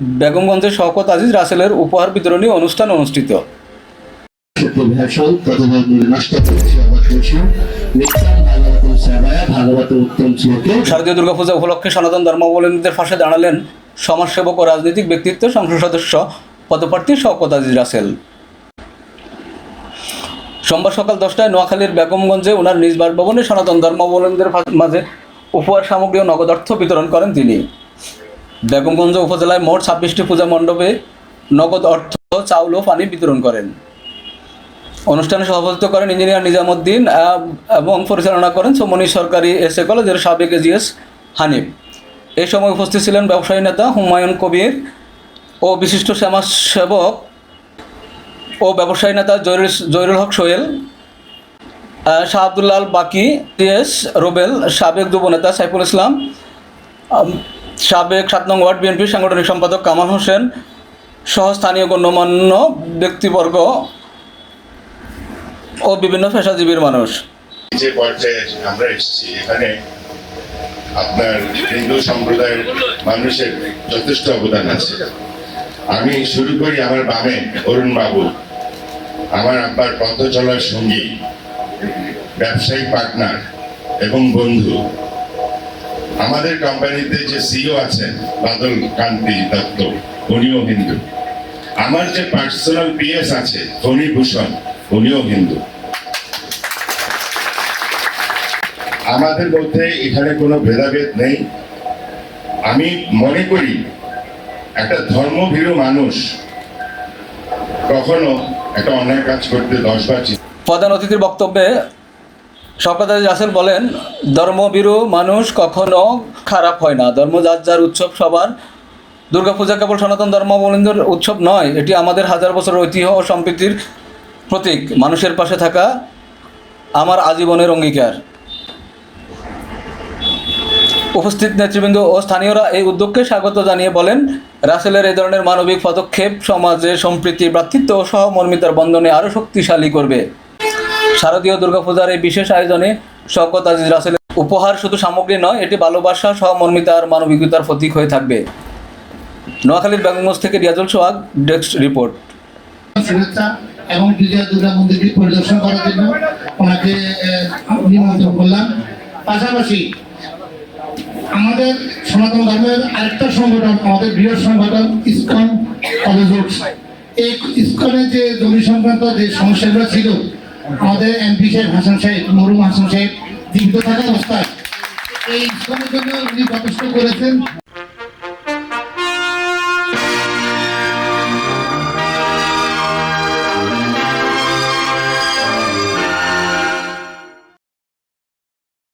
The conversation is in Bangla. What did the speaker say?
বেগমগঞ্জের শওকত আজিজ রাসেলের উপহার বিতরণী অনুষ্ঠান অনুষ্ঠিত। শারদীয় দুর্গাপূজা উপলক্ষে সনাতন ধর্মাবলম্বীদের পাশে দাঁড়ালেন সমাজসেবক ও রাজনৈতিক ব্যক্তিত্ব সংসদ সদস্য পদপ্রার্থী শওকত আজিজ রাসেল। সোমবার সকাল দশটায় নোয়াখালীর বেগমগঞ্জে ওনার নিজ বাসভবনে সনাতন ধর্মাবলম্বীদের মাঝে উপহার সামগ্রী ও নগদ অর্থ বিতরণ করেন তিনি। বেগমগঞ্জ উপজেলায় মোট ছাব্বিশটি পূজা মণ্ডপে নগদ অর্থ, চাউল ও পানি বিতরণ করেন। অনুষ্ঠানে সভাপতিত্ব করেন ইঞ্জিনিয়ার নিজামুদ্দিন এবং পরিচালনা করেন সোমনি সরকারি এস এ কলেজের সাবেক এজিএস হানিফ। এই সময় উপস্থিত ছিলেন ব্যবসায়ী নেতা হুমায়ুন কবির ও বিশিষ্ট সমাজসেবক ও ব্যবসায়ী নেতা জয়রুল জয়রুল হক সোহেল শাহ আবদুল্লাহ আল বাকি টিএস রোবেল, সাবেক যুবনেতা সাইফুল ইসলাম সাবেক সাত নং ওয়ার্ড বিএনপির সাংগঠনিক সম্পাদক কামাল হোসেন সহ স্থানীয় গণ্যমান্য ব্যক্তিবর্গ ও বিভিন্ন পেশাজীবীর মানুষ। যে পর্যায়ে আমরা এসেছি, এখানে আপনার হিন্দু সম্প্রদায়ের মানুষের যথেষ্ট অবদান আছে। আমি শুরু করি আমার বামে অরুণ বাবু আমার আব্বার পথ চলার সঙ্গী, ব্যবসায়ী, পার্টনার এবং বন্ধু। আমাদের কোম্পানিতে যে সিও আছেন, বাদল কান্তি দত্ত, উনিও হিন্দু। আমার যে পার্সোনাল পিএস আছে ফণি ভূষণ, উনিও হিন্দু। আমাদের মধ্যে এখানে কোনো ভেদাভেদ নেই। আমি মনে করি, একটা ধর্মভীরু মানুষ কখনো একটা অন্যায় কাজ করতে দশবার চিন্তা প্রধান অতিথির বক্তব্যে শওকত রাসেল বলেন ধর্মবীরু মানুষ কখনো খারাপ হয় না। ধর্ম যার যার উৎসব সবার। দুর্গাপূজা কেবল সনাতন ধর্মাবলম্বীদের উৎসব নয়, এটি আমাদের হাজার বছরের ঐতিহ্য ও সম্প্রীতির প্রতীক। মানুষের পাশে থাকা আমার আজীবনের অঙ্গীকার। উপস্থিত নেতৃবৃন্দ ও স্থানীয়রা এই উদ্যোগকে স্বাগত জানিয়ে বলেন, রাসেলের এই ধরনের মানবিক পদক্ষেপ সমাজে সম্প্রীতি, ভ্রাতৃত্ব ও সহমর্মিতার বন্ধনে আরও শক্তিশালী করবে। শারদীয় দুর্গাপূজার এই বিশেষ আয়োজনে শওকত আজিজ রাসেলের উপহার শুধু সামগ্রী নয়, এটি ভালোবাসা সহমর্মিতা আর মানবিকতার প্রতীক হয়ে থাকবে। নোয়াখালীর বেগমগঞ্জ থেকে রিয়াজুল সোহাগ, ডেস্ক রিপোর্ট। এবং দুর্গা মন্দিরটি পরিদর্শন করার জন্য ওনাকে নিমন্ত্রণ করলাম। পাশাপাশি আমাদের সনাতন ধর্মের আরেকটা সংগঠন, আমাদের বৃহৎ সংগঠন কলেজ এই যে জমি সংক্রান্ত যে সমস্যাগুলো ছিল আমাদের এমপি সাহেব, হাসান সাহেব মরুম হাসান সাহেব জীবিত থাকা অবস্থায় এই ইসলামের জন্য উনি যথেষ্ট করেছেন।